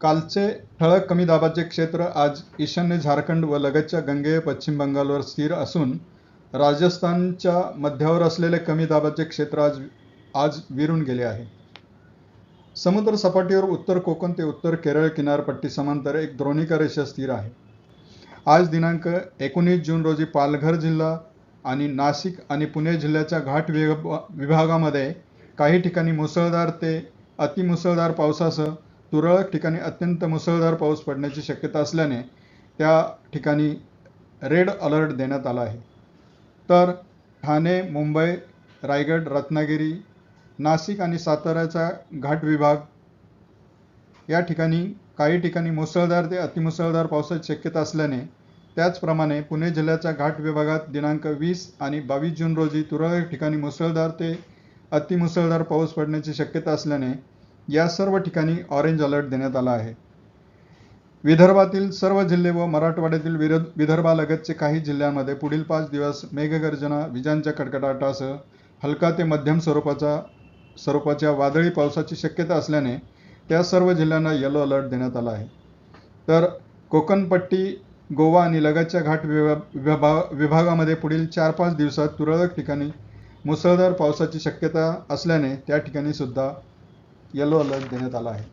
कालचे ठळक कमी दाबाचे क्षेत्र आज ईशान्य झारखंड व लगतच्या गंगेय पश्चिम बंगालवर स्थिर असून राजस्थानच्या मध्यावर असलेले कमी दाबाचे क्षेत्र आज आज विरून गेले आहे. समुद्र सपाटीवर उत्तर कोकण ते उत्तर केरळ किनारपट्टी समांतर एक द्रोणिका रेषा स्थिर आहे. आज दिनांक एकोणीस जून रोजी पालघर जिल्हा आणि नाशिक आणि पुणे जिल्ह्याच्या घाट विभागामध्ये काही ठिकाणी मुसळधार ते अतिमुसळधार पावसासह तुरळक ठिकाणी अत्यंत मुसळधार पाऊस पडण्याची शक्यता असल्याने त्या ठिकाणी रेड अलर्ट देण्यात आला आहे. तर ठाणे मुंबई रायगड रत्नागिरी नाशिक आणि साताऱ्याचा घाट विभाग या ठिकाणी काही ठिकाणी मुसळधार ते अतिमुसळधार पावसाची शक्यता असल्याने त्याचप्रमाणे पुणे जिल्ह्याच्या घाट विभागात दिनांक वीस आणि बावीस जून रोजी तुरळक ठिकाणी मुसळधार ते अतिमुसळधार पाऊस पडण्याची शक्यता असल्याने या सर्व ठिकाणी ऑरेंज अलर्ट देण्यात आला आहे. विदर्भातील सर्व जिल्हे व मराठवाड्यातील विरोध विदर्भालगतचे काही जिल्ह्यांमध्ये पुढील पाच दिवस मेघगर्जना विजांच्या कडकडाटासह हलका ते मध्यम स्वरूपाचा स्वरूपाच्या वादळी पावसाची शक्यता असल्याने त्या सर्व जिल्ह्यांना येलो अलर्ट देण्यात आला आहे. तर कोकणपट्टी गोवा आणि लगतच्या घाट विभा विभागामध्ये पुढील चार पाच दिवसात तुरळक ठिकाणी मुसळधार पावसाची शक्यता असल्याने त्या ठिकाणी सुद्धा येलो अलर्ट देण्यात आला आहे.